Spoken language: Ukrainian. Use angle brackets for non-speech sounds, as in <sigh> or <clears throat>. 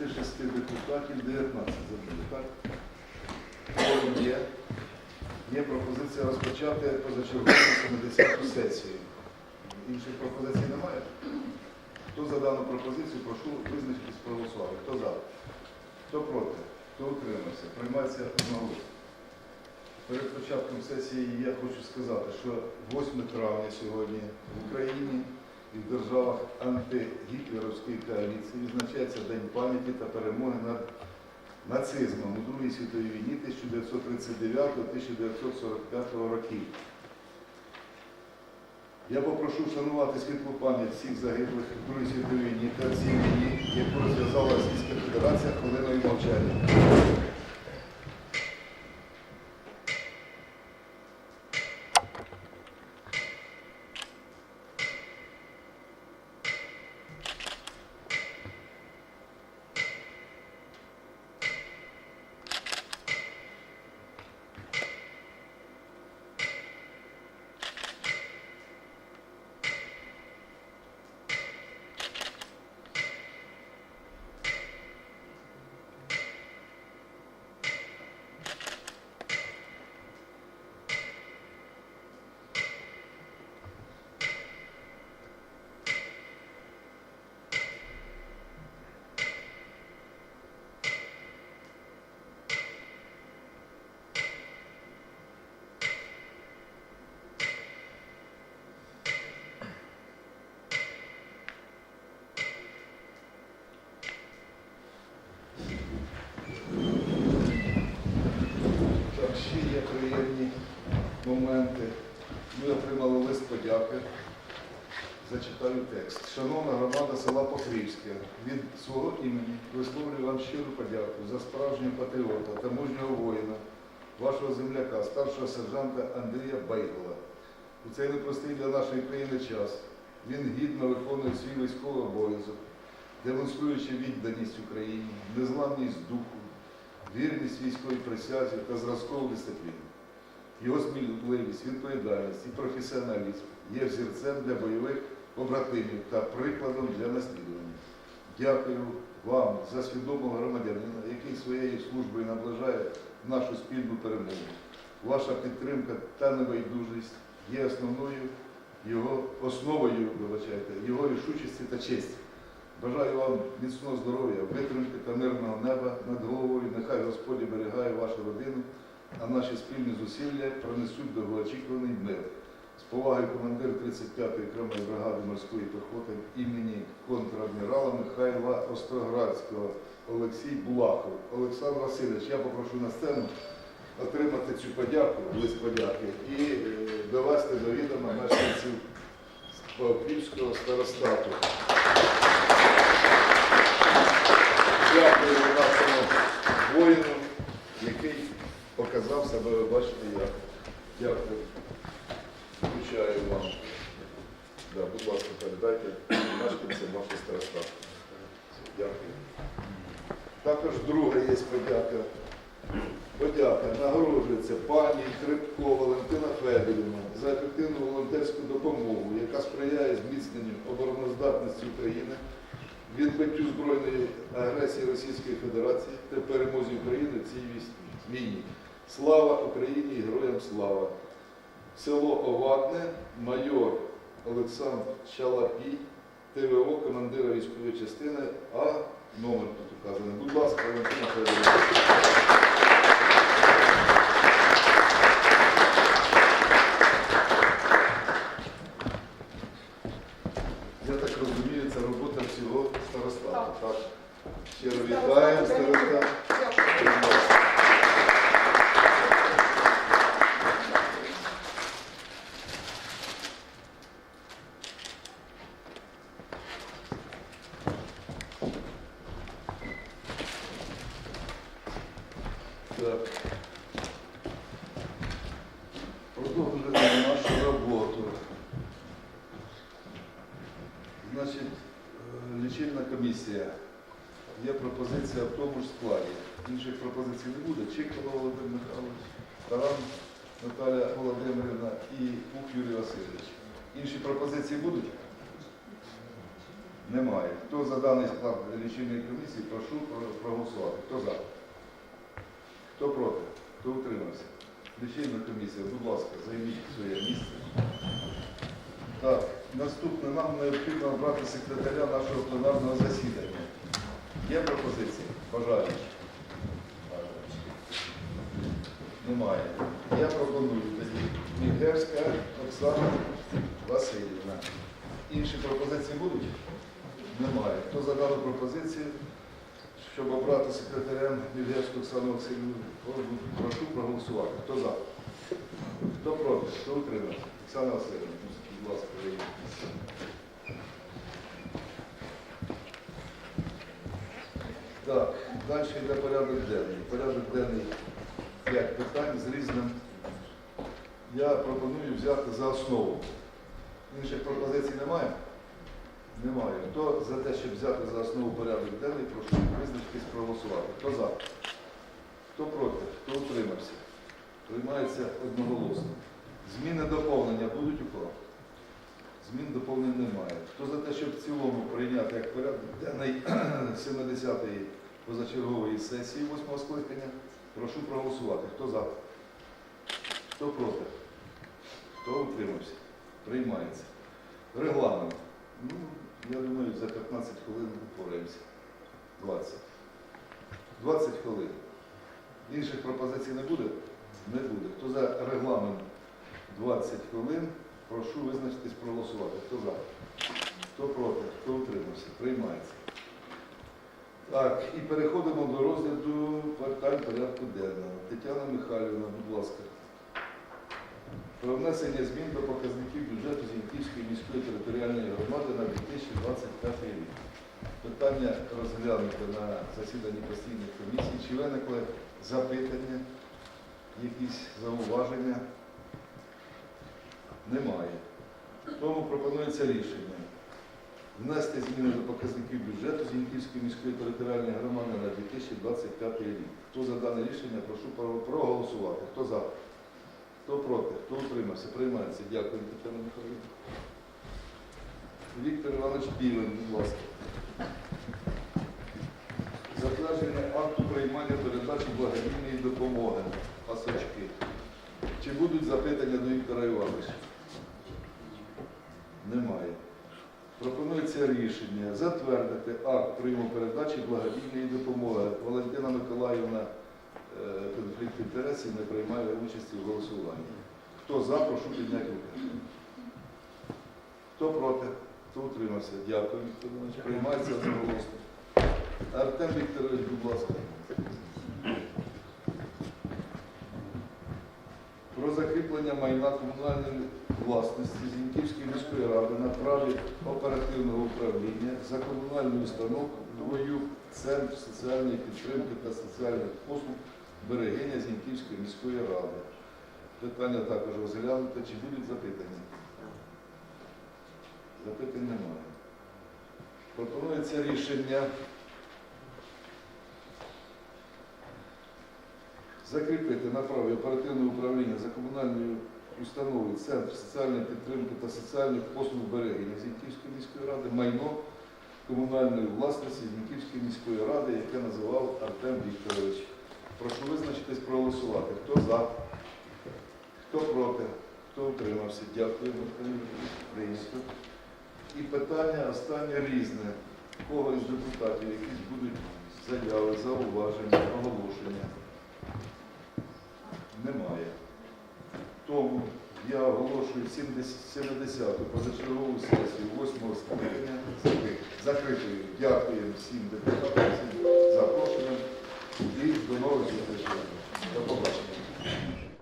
26 депутатів 19 забули, так? Є. Є пропозиція розпочати позачергову 70-ту сесію. Інших пропозицій немає? Хто за дану пропозицію, прошу визначитись проголосувати. Хто за? Хто проти? Хто утримався? Приймається одноголосно. Перед початком сесії я хочу сказати, що 8 травня сьогодні в Україні і в державах антигітлерівської коаліції відзначається День пам'яті та перемоги над нацизмом у Другій світовій війні 1939-1945 років. Я попрошу вшанувати світлу пам'ять всіх загиблих у Другій світовій війні та цій війні, яку розв'язала Російська Федерація хвилиною мовчання. Моменти. Ми отримали лист подяки. Зачитаю текст. Шановна громада села Покрівське, від свого імені висловлюю вам щиру подяку за справжнього патріота та мужнього воїна, вашого земляка, старшого сержанта Андрія Байгола. У цей непростий для нашої країни час він гідно виконує свій військовий обов'язок, демонструючи відданість Україні, незламність духу, вірність військовій присязі та зразкову дисципліну. Його сміливість, відповідальність і професіоналізм є взірцем для бойових побратимів та прикладом для наслідування. Дякую вам за свідомого громадянина, який своєю службою наближає нашу спільну перемогу. Ваша підтримка та небайдужість є основною його основою, вибачайте, його рішучості та честі. Бажаю вам міцного здоров'я, витримки та мирного неба над головою. Нехай Господь оберігає вашу родину, а наші спільні зусилля пронесуть довгоочікуваний мир. З повагою командир 35-ї окремої бригади морської піхоти імені контрадмірала Михайла Остроградського Олексій Булахов. Олександр Васильович, я попрошу на сцену отримати цю подяку, лист подяки і е, довести до відома мешканців Покрівського старостату. Дякую нашому воїну, який себе, ви бачите, як. Дякую. Включаю вам. Да, будь ласка, передайте мешканцям вашого старостату. Дякую. Також друга є подяка. Подяка нагороджується пані Крипко Валентина Федорівна за ефективну волонтерську допомогу, яка сприяє зміцненню обороноздатності України, відбиттю збройної агресії Російської Федерації та перемозі України в цій війні. Слава Україні і героям слава! Село Оватне, майор Олександр Чалапій, ТВО, командира військової частини, а номер тут указаний. Будь ласка, Валентина Федорівна. Я так розумію, це робота всього старостату. Так. Щиро вітаємо староста. Так. Продовжуємо нашу роботу. Значить, е, лічильна комісія. Є пропозиція в тому ж складі. Інших пропозицій не буде. Чикало Володимир Михайлович, Таран Наталя Володимирівна і Пух Юрій Васильович. Інші пропозиції будуть? Немає. Хто за даний склад лічильної комісії, прошу проголосувати. Хто за? Хто проти? Хто утримався? Лічильна комісія, будь ласка, займіть своє місце. Так, наступне нам необхідно обрати секретаря нашого пленарного засідання. Є пропозиції? Бажаючі? Немає. Я пропоную тоді Мігерська Оксана Васильівна. Інші пропозиції будуть? Немає. Хто за дану пропозицію, щоб обрати секретарем Мігерську Оксану Васильівну, прошу проголосувати. Хто за? Хто проти? Хто утримався? Оксана Васильівна, будь ласка, вийдіть. Так, далі йде порядок денний. Порядок денний 5 питань з різним. Я пропоную взяти за основу. Інших пропозицій немає? Немає. Хто за те, щоб взяти за основу порядок денний, прошу визначитись проголосувати. Хто за? Хто проти? Хто утримався? Приймається одноголосно. Зміни доповнення будуть у кого? Змін доповнень немає. Хто за те, щоб в цілому прийняти як порядок денний <clears throat> 70-ї позачергової сесії 8 скликання, прошу проголосувати. Хто за? Хто проти? Хто утримався? Приймається. Регламент. Ну, я думаю, за 15 хвилин впораємося. 20. 20 хвилин. Інших пропозицій не буде? Не буде. Хто за регламент 20 хвилин, прошу визначитись проголосувати. Хто за? Хто проти? Хто утримався? Приймається. Так, і переходимо до розгляду питань порядку денного. Тетяна Михайлівна, будь ласка. Про внесення змін до показників бюджету Зіньківської міської територіальної громади на 2025 рік. Питання розглянуте на засіданні постійних комісій. Чи виникли запитання, якісь зауваження? Немає. Тому пропонується рішення. Внести зміни до показників бюджету Зіньківської міської територіальної громади на 2025 рік. Хто за дане рішення, прошу проголосувати. Хто за? Хто проти? Хто утримався? Приймається. Дякую, Тетяна Михайлівна. Віктор Іванович Півень, будь ласка. Затвердження акту приймання передачі благодійної допомоги. Пасочки. Чи будуть запитання до Віктора Івановича? Немає. Пропонується рішення затвердити акт прийому передачі благодійної допомоги. Валентина Миколаївна е, конфлікт інтересів не приймає участі в голосуванні. Хто за, прошу підняти руки. Хто проти? Хто утримався? Дякую, Віктор Іванович. Приймається одноголосно. Артем Вікторович, будь ласка. Про закріплення майна комунальної власності Зіньківської міської ради на праві оперативного управління за комунальною установою Центр соціальної підтримки та соціальних послуг Берегиня Зіньківської міської ради. Питання також розглянуте. Чи будуть запитання? Запитань немає. Пропонується рішення закріпити на праві оперативного управління за комунальною установою Центр соціальної підтримки та соціальних послуг берегиня Зіньківської міської ради майно комунальної власності Зіньківської міської ради, яке називав Артем Вікторович. Прошу визначитись проголосувати. Хто за? Хто проти? Хто утримався? Дякую. Прийнято. І питання останнє різне. Кого із депутатів якісь будуть заяви, зауваження, оголошення? 70-ту позачергову сесію 8 скликання закритою. Дякуємо всім депутатам, всім запрошеним і до нових зустрічей. До побачення.